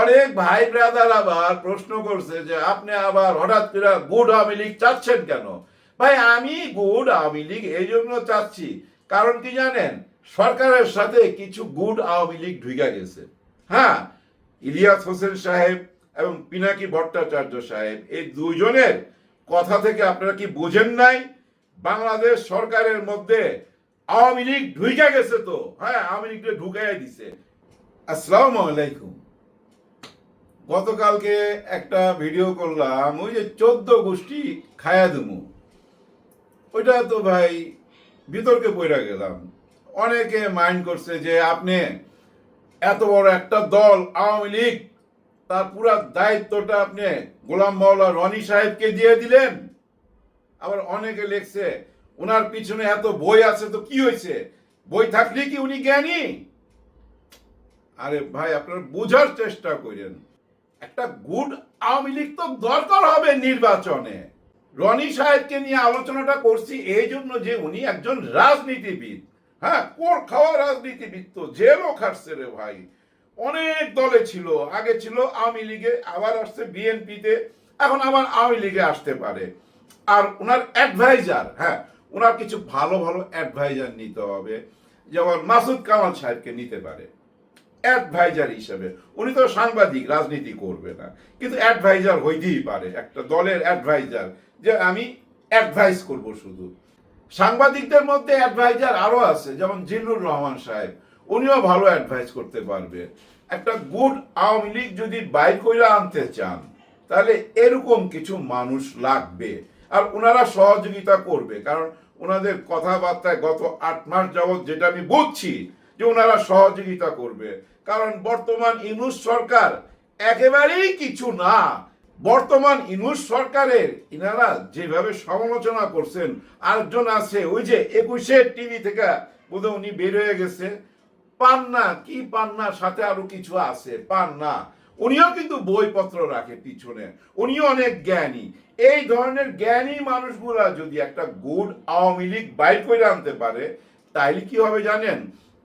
অনেক ভাই ব্রাদার আবার প্রশ্ন করছে যে আপনি আবার হঠাৎ করে গুড আওয়ামী লীগ চাচ্ছেন কেন? ভাই, আমি গুড আওয়ামী লীগ এই জন্য চাচ্ছি। কারণ কি জানেন? সরকারের সাথে কিছু গুড আওয়ামী লীগ ঢুকে গেছে। হ্যাঁ ইলিয়াস হোসেন সাহেব এবং পিনাকি ভট্টাচার্য সাহেব, এই দুইজনের কথা থেকে আপনারা কি বোঝেন নাই? বাংলাদেশ সরকারের মধ্যে আওয়ামী লীগ ঢুকে গেছে তো। হ্যাঁ আওয়ামী লীগকে ঢুকাই দিছে। আসসালামু আলাইকুম। গতকালকে একটা ভিডিও করলাম, ওই যে চোদ্দ গোষ্ঠী খায়া দুমু। ওইটা তো ভাই বিতর্কে পড়ে গেলাম। অনেকে মাইন্ড করছে যে আপনি এত বড় একটা দল, আওয়ামী লীগ, তার পুরা দায়িত্বটা আপনি গোলাম মাওলা রনি সাহেবকে দিয়ে দিলেন। আবার অনেকে লিখছে, ওনার পিছনে এত বই আছে তো কি হয়েছে? বই থাকলে কি উনি জ্ঞানী? আরে ভাই, আপনারা বোঝার চেষ্টা করেন। একটা গুড আওয়ামী লীগ তো দরকার হবে নির্বাচনে। রনি সাহেবকে নিয়ে আলোচনাটা করছি এই জন্য যে উনি একজন রাজনীতিবিদ। হ্যাঁ কোর খাওয়া রাজনীতিবিদ তো, জেলও খাটছে রে ভাই। অনেক দলে ছিল, আগে ছিল আওয়ামী লীগে, আবার আসছে বিএনপিতে, এখন আবার আওয়ামী লীগে আসতে পারে। আর ওনার অ্যাডভাইজার হ্যাঁ ওনার কিছু ভালো ভালো অ্যাডভাইজার নিতে হবে। যেমন মাসুদ কামাল সাহেবকে নিতে পারে। অ্যাডভাইজার হিসেবে। উনি তো সাংবাদিক, রাজনীতি করবে না। কিন্তু অ্যাডভাইজার হইতেই পারে। একটা দলের অ্যাডভাইজার যে আমি অ্যাডভাইস করব শুধু। সাংবাদিকদের মধ্যে অ্যাডভাইজার আরও আছে, যেমন জিল্লুর রহমান সাহেব। উনিও ভালো অ্যাডভাইস করতে পারবে। একটা গুড আওয়ামী লীগ যদি বাইর করে আনতে চান, তাহলে এরকম কিছু মানুষ লাগবে। আর ওনারা সহযোগিতা করবে। কারণ ওনাদের কথাবার্তায় গত আট মাস যাবৎ যেটা আমি বুঝছি যে ওনারা সহযোগিতা করবে। কারণ বর্তমান ইনুস সরকার একেবারেই কিছু না। বর্তমান ইনুস সরকারের ইনারা যেভাবে সমালোচনা করছেন, আরেকজন আছে, ওই যে একুশে টিভি থেকে বোধহয় উনি বের হয়ে গেছে। পান্না, কি পান্না সাথে আরও কিছু আছে? পান্না। উনিও কিন্তু বইপত্র রাখে পিছনে। উনিও অনেক জ্ঞানী। এই ধরনের জ্ঞানী মানুষগুলা যদি একটা গুড আওয়ামী লীগ বাইর করে আনতে পারে, তাইলে কি হবে জানেন?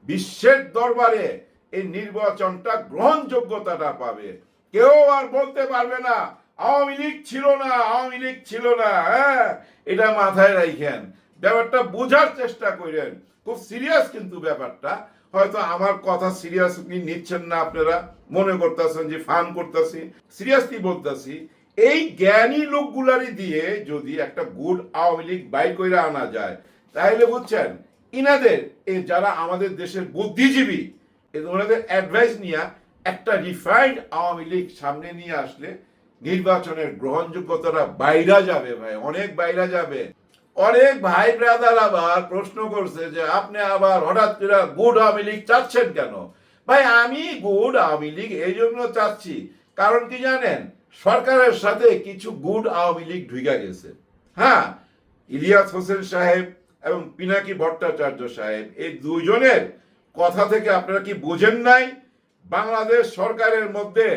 বিশ্বের দরবারে এই নির্বাচনটা গ্রহণযোগ্যতাটা পাবে। কেউ আর বলতে পারবে না, আওয়ামী লীগ ছিল না, আওয়ামী লীগ ছিল না হ্যাঁ? এটা মাথায় রাখেন ব্যাপারটা বোঝার চেষ্টা করেন। খুব সিরিয়াস কিন্তু ব্যাপারটা। হয়তো আমার কথা সিরিয়াসলি নিচ্ছেন না আপনারা। মনে করতেছেন যে ফান করতেছি। সিরিয়াসলি বলতেছি, এই জ্ঞানী লোকগুলারই দিয়ে যদি একটা গুড আওয়ামী লীগ বাইর করে আনা যায় তাহলে বুঝছেন ইনাদের এই যারা আমাদের দেশের বুদ্ধিজীবী এই ওনাদের অ্যাডভাইস নিয়ে একটা রিফাইন্ড আওয়ামী লীগ সামনে নিয়ে আসলে নির্বাচনের গ্রহণযোগ্যতাটা বাইরা যাবে ভাই, অনেক বাইরা যাবে। অনেক ভাই ব্রাদার আবার প্রশ্ন করছে যে, আপনি আবার হঠাৎ করে গুড আওয়ামী লীগ চাচ্ছেন কেন? ভাই, আমি গুড আওয়ামী লীগ এই জন্য চাচ্ছি, কারণ কি জানেন? সরকারের সাথে কিছু গুড আওয়ামী লীগ ঢুকে গেছে। হ্যাঁ ইলিয়াস হোসেন সাহেব এবং পিনাকি ভট্টাচার্য সাহেব, এই দুইজনের কথা থেকে আপনারা কি বোঝেন নাই? বাংলাদেশ সরকারের মধ্যে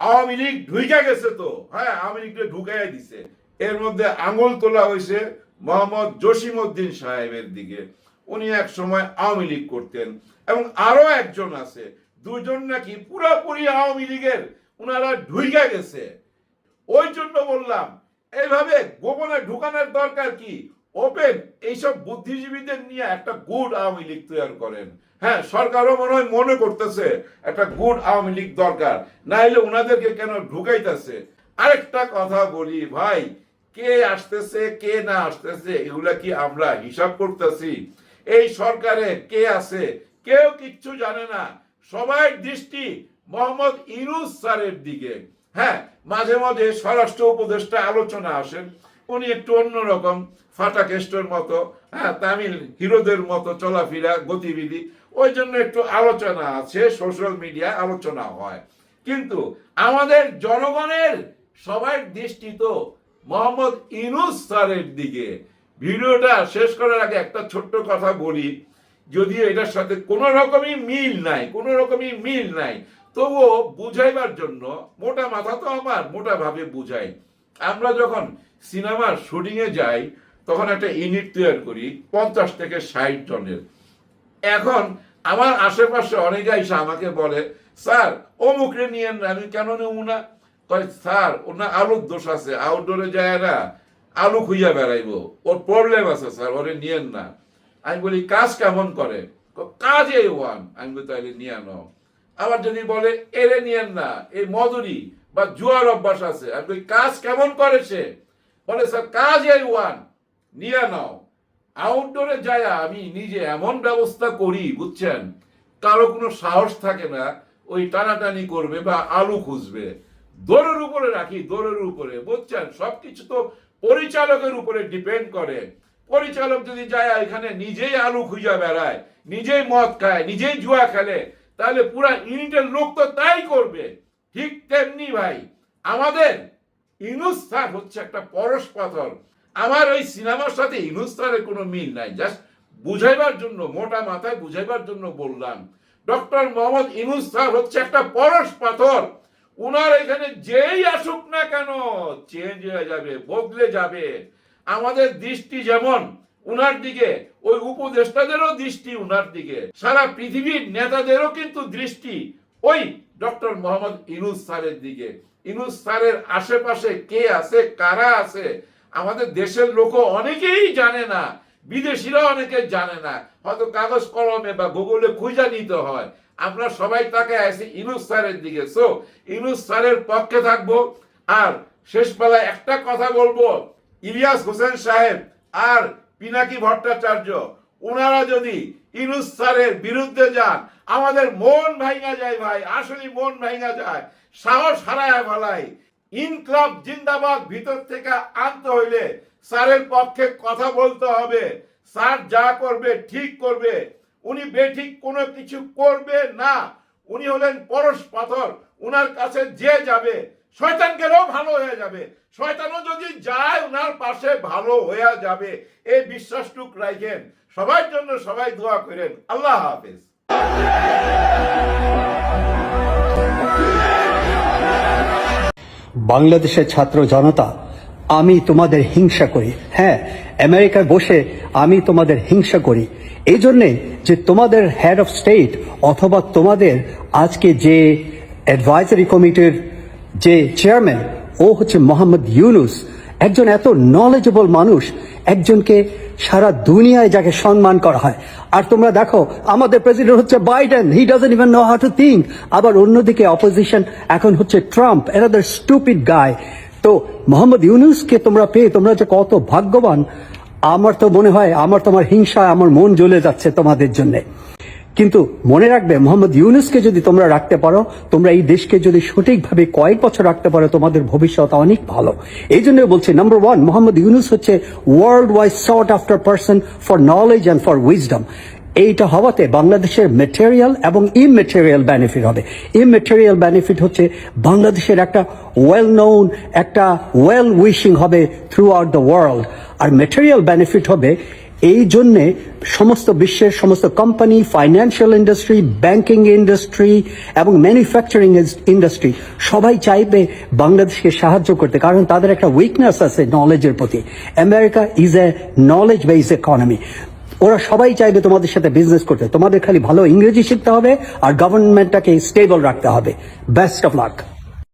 আওয়ামী লীগ ঢুকে গেছে তো? হ্যাঁ আওয়ামী লীগকে ঢুকাই দিছে। এর মধ্যে আঙুল তোলা হয়েছে মোহাম্মদ জসিম উদ্দিন সাহেবের দিকে। উনি এক সময় আওয়ামী লীগ করতেন এবং আরও একজন আছে। দুজন নাকি পুরোপুরি আওয়ামী লীগের ওনারা ঢুইকা গেছে। ওই জন্য বললাম, এইভাবে গোপনে ঢুকানোর দরকার কি? ওপেন এইসব বুদ্ধিজীবীদের নিয়ে একটা গুড আওয়ামী লীগ তৈরি করেন। হ্যাঁ সরকারও মনে হয় মনে করতেছে, একটা গুড আওয়ামী লীগ দরকার। না হলে ওনাদেরকে কেন ঢুকাইতেছে? আরেকটা কথা বলি ভাই, কে আসতেছে, কে না আসতেছে, এগুলা কি আমরা হিসাব করতেছি? এই সরকারে কে আছে? কেউ কিচ্ছু জানে না। সবাই দৃষ্টি মোহাম্মদ ইনুস স্যারের দিকে। হ্যাঁ মাঝে মাঝে স্বরাষ্ট্র উপদেষ্টা আলোচনা আসেন। উনি একটু অন্যরকম ফাটা কেষ্টর মতো হ্যাঁ তামিল হিরোদের মতো চলাফেরা, গতিবিধি, ওই জন্য একটু আলোচনা আছে সোশ্যাল মিডিয়ায় আলোচনা হয়। কিন্তু আমাদের জনগণের সবার দৃষ্টি তো মোহাম্মদ ইনুস স্যারের দিকে। ভিডিওটা শেষ করার আগে একটা ছোট্ট কথা বলি, যদিও এটার সাথে কোনো রকমই মিল নাই, কোনো রকমই মিল নাই। তবুও বুঝাইবার জন্য, মোটা মাথা তো আমার, মোটা ভাবে বুঝাই। আমরা যখন সিনেমার শুটিংয়ে যাই, তখন একটা ইউনিট তৈরি করি, পঞ্চাশ থেকে ষাট জনের। এখন আমার আশেপাশে অনেকে এসে আমাকে বলে, স্যার, অমুকরে নিয়েন না আমি কেন নেব না? কয়, স্যার, ওনার আলুর দোষ আছে আউটডোরে যায় না, আলু খুঁজা বেড়াইবো। ওর প্রবলেম আছে, স্যার, ওরে নিয়েন না। আমি বলি, কাজ কেমন করে? কাজ ওয়ান আমি বলি তাহলে নিয়ে নাও। আবার যদি বলে, এরে নিয়েন না এই মজুরি। বা জুয়ার অভ্যাস আছে। আমি বলি, কাজ কেমন করে সে? বলে, স্যার কাজ এই ওয়ান নিয়ে নাও। আউটডোরে যায় আমি নিজে এমন ব্যবস্থা করি, বুঝছেন? কারও কোনো সাহস থাকে না, ওই টানাটানি করবে বা আলু খুঁজবে। দৌড়ের উপরে রাখি, দৌড়ের উপরে, বুঝছেন? সবকিছু তো পরিচালকের উপরে ডিপেন্ড করে। পরিচালক যদি যায় এখানে নিজেই আলু খুঁজে বেড়ায়, নিজেই মদ খায়, নিজেই জুয়া খেলে, তাহলে পুরা ইউনিটের লোক তো তাই করবে। ঠিক তেমনি ভাই, আমাদের ইনুস হচ্ছে একটা পরশ পাথর। আমার ওই সিনেমার সাথে ইনুস স্যারের কোনো মিল নাই, জাস্ট বুঝাইবার জন্য, মোটা মাথায় বুঝাইবার জন্য বললাম। ডক্টর মোহাম্মদ ইনুস হচ্ছে একটা পরশ পাথর। উনার এখানে যেই আসুক না কেন চেঞ্জ হয়ে যাবে, বদলে যাবে। আমাদের দৃষ্টি যেমন উনার দিকে, ওই উপদেষ্টাদেরও দৃষ্টি উনার দিকে। সারা পৃথিবীর নেতাদেরও কিন্তু দৃষ্টি ওই ডক্টর মোহাম্মদ ইনুস স্যারের দিকে। ইনুস স্যারের আশেপাশে কে আছে, কারা আছে? আমাদের দেশের লোক অনেকেই জানে না, বিদেশিরা অনেকে জানে না। হয়তো কাগজ কলমে বা গুগলে খুঁজে নিতে হয়। আমরা সবাই তাকে আছি ইনুস স্যারের দিকে। সো ইনুস স্যারের পক্ষে থাকব। আর শেষ বেলায় একটা কথা বলব। ইলিয়াস হোসেন সাহেব আর পিনাকি ভট্টাচার্য ওনারা যদি ইনুস স্যারের বিরুদ্ধে যান আমাদের মন ভাঙা যায় ভাই আসলে মন ভাঙা যায়। সাহস হারায় ফেলাই। ইনকলাব জিন্দাবাদ ভিতর থেকে আনতে হইলে স্যারের পক্ষে কথা বলতে হবে। স্যার যা করবে, ঠিক করবে। উনি বেঠিক কোনো কিছু করবে না। উনি হলেন পরশ পাথর। উনার কাছে যে যাবে শয়তান গেলেও ভালো হয়ে যাবে। শয়তানও যদি যায়, উনার পাশে ভালো হয়ে যাবে। এই বিশ্বাসটুক রাখেন। সবার জন্য সবাই দোয়া করেন। আল্লাহ হাফেজ। বাংলাদেশের ছাত্র জনতা, আমি তোমাদের হিংসা করি। হ্যাঁ আমেরিকায় বসে আমি তোমাদের হিংসা করি। এই জন্যে যে তোমাদের হেড অফ স্টেট অথবা তোমাদের আজকে যে অ্যাডভাইজারি কমিটির যে চেয়ারম্যান ও হচ্ছে মোহাম্মদ ইউনুস। একজন এত নলেজেবল মানুষ, একজনকে সারা দুনিয়ায় যাকে সম্মান করা হয়। আর তোমরা দেখো, আমাদের প্রেসিডেন্ট হচ্ছে Biden he doesn't even know how to think আবার অন্যদিকে অপোজিশন এখন হচ্ছে ট্রাম্প এনাদের স্টুপিড গায় তো মোহাম্মদ ইউনুসকে তোমরা পেয়ে তোমরা যে কত ভাগ্যবান, আমার তো মনে হয়, আমার তোমার হিংসা আমার মন জ্বলে যাচ্ছে তোমাদের জন্যে। কিন্তু মনে রাখবে, মোহাম্মদ ইউনুসকে যদি তোমরা রাখতে পারো, তোমরা এই দেশকে যদি সঠিকভাবে কয়েক বছর রাখতে পারো, তোমাদের ভবিষ্যৎ অনেক ভালো। এই জন্য বলছি নাম্বার ওয়ান মোহাম্মদ ইউনুস হচ্ছে world wide sought after person for knowledge and for wisdom এইটা হওয়াতে বাংলাদেশের মেটেরিয়াল এবং ইমেটেরিয়াল বেনিফিট হবে। ইমেটেরিয়াল বেনিফিট হচ্ছে বাংলাদেশের একটা ওয়েল নোন একটা ওয়েল উইশিং হবে থ্রু আউট দ্য ওয়ার্ল্ড আর মেটেরিয়াল বেনিফিট হবে এই জন্যে সমস্ত বিশ্বের সমস্ত company financial industry banking industry এবং ম্যানুফ্যাকচারিং ইন্ডাস্ট্রি সবাই চাইবে বাংলাদেশকে সাহায্য করতে। কারণ তাদের একটা উইকনেস আছে নলেজের প্রতি। America is a knowledge base economy ওরা সবাই চাইবে তোমাদের সাথে বিজনেস করতে। তোমাদের খালি ভালো ইংরেজি শিখতে হবে আর গভর্নমেন্টটাকে স্টেবল রাখতে হবে। Best of luck